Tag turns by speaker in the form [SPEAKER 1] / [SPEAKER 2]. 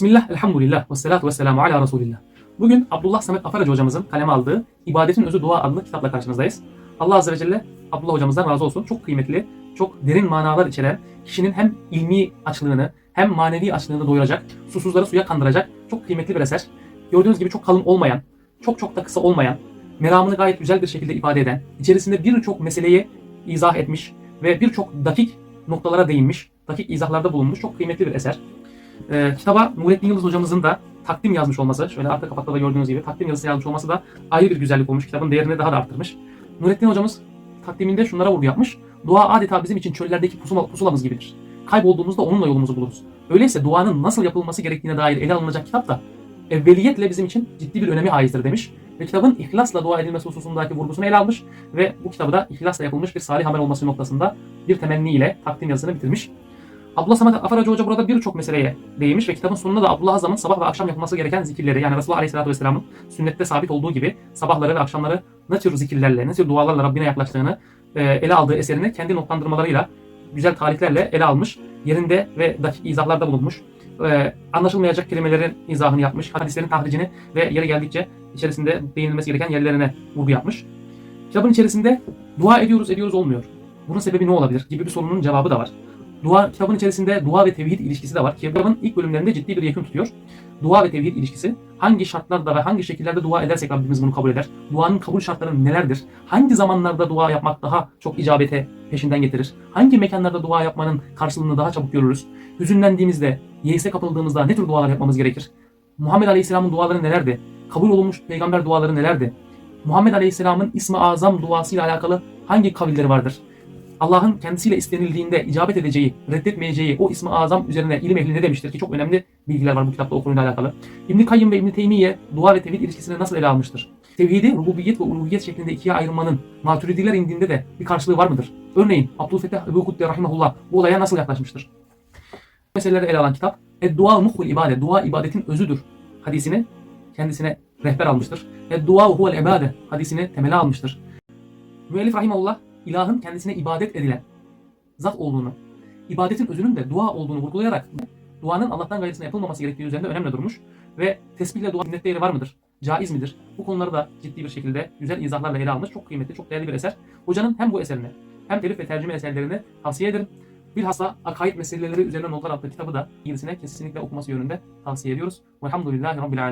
[SPEAKER 1] Bismillah, elhamdülillah, ve salatu ve selamu ala Resulillah. Bugün Abdullah Samet Afaracı hocamızın kaleme aldığı İbadetin Özü Dua adlı kitapla karşınızdayız. Allah Azze ve Celle Abdullah hocamızdan razı olsun. Çok kıymetli, çok derin manalar içeren, kişinin hem ilmi açlığını hem manevi açlığını doyuracak, susuzları suya kandıracak çok kıymetli bir eser. Gördüğünüz gibi çok kalın olmayan, çok çok da kısa olmayan, meramını gayet güzel bir şekilde ifade eden, içerisinde birçok meseleyi izah etmiş ve birçok dakik noktalara değinmiş, dakik izahlarda bulunmuş çok kıymetli bir eser. Ee, kitaba Nurettin Yıldız hocamızın da takdim yazmış olması, şöyle arka kapakta da gördüğünüz gibi takdim yazısı yazmış olması da ayrı bir güzellik olmuş. Kitabın değerini daha da arttırmış. Nurettin hocamız takdiminde şunlara vurgu yapmış. Dua adeta bizim için çöllerdeki pusula, pusulamız gibidir. Kaybolduğumuzda onunla yolumuzu buluruz. Öyleyse duanın nasıl yapılması gerektiğine dair ele alınacak kitap da evveliyetle bizim için ciddi bir önemi haizdir demiş. Ve kitabın ihlasla dua edilmesi hususundaki vurgusunu ele almış ve bu kitabı da ihlasla yapılmış bir salih amel olması noktasında bir temenni ile takdim yazısını bitirmiş. Abdullah Samet Afaracı Hoca burada birçok meseleye değinmiş ve kitabın sonunda da Abdullah Azam'ın sabah ve akşam yapılması gereken zikirleri yani Resulullah Aleyhisselatü Vesselam'ın sünnette sabit olduğu gibi sabahları ve akşamları ne tür zikirlerle, ne tür dualarla Rabbine yaklaştığını e, ele aldığı eserini kendi notlandırmalarıyla, güzel tariflerle ele almış. Yerinde ve dakik izahlarda bulunmuş. E, anlaşılmayacak kelimelerin izahını yapmış. Hadislerin tahricini ve yeri geldikçe içerisinde değinilmesi gereken yerlerine vurgu yapmış. Kitabın içerisinde dua ediyoruz ediyoruz olmuyor. Bunun sebebi ne olabilir gibi bir sorunun cevabı da var. Dua kitabın içerisinde dua ve tevhid ilişkisi de var. Kitabın ilk bölümlerinde ciddi bir yakın tutuyor. Dua ve tevhid ilişkisi hangi şartlarda ve hangi şekillerde dua edersek Rabbimiz bunu kabul eder. Duanın kabul şartları nelerdir? Hangi zamanlarda dua yapmak daha çok icabete peşinden getirir? Hangi mekanlarda dua yapmanın karşılığını daha çabuk görürüz? Hüzünlendiğimizde, yeise kapıldığımızda ne tür dualar yapmamız gerekir? Muhammed Aleyhisselam'ın duaları nelerdi? Kabul olunmuş peygamber duaları nelerdi? Muhammed Aleyhisselam'ın İsmi Azam duasıyla alakalı hangi kavilleri vardır? Allah'ın kendisiyle istenildiğinde icabet edeceği, reddetmeyeceği o ismi azam üzerine ilim ehli ne demiştir ki çok önemli bilgiler var bu kitapta o alakalı. İbn Kayyım ve İbn Teymiye dua ve tevhid ilişkisini nasıl ele almıştır? Tevhidi rububiyet ve uluhiyet şeklinde ikiye ayrılmanın maturidiler indinde de bir karşılığı var mıdır? Örneğin Abdülfettah Ebu Kudde rahimahullah bu olaya nasıl yaklaşmıştır? Meseleleri ele alan kitap Dua muhul ibade, dua ibadetin özüdür hadisini kendisine rehber almıştır. Dua huvel ibade hadisini temele almıştır. Müellif rahimahullah ilahın kendisine ibadet edilen zat olduğunu, ibadetin özünün de dua olduğunu vurgulayarak duanın Allah'tan gayrısına yapılmaması gerektiği üzerinde önemli durmuş ve tesbihle dua sünnet değeri var mıdır? Caiz midir? Bu konuları da ciddi bir şekilde güzel izahlarla ele almış. Çok kıymetli, çok değerli bir eser. Hocanın hem bu eserini hem telif ve tercüme eserlerini tavsiye ederim. Bilhassa akaid meseleleri üzerine notlar attığı kitabı da ilgisine kesinlikle okuması yönünde tavsiye ediyoruz. Velhamdülillahi Rabbil Alemin.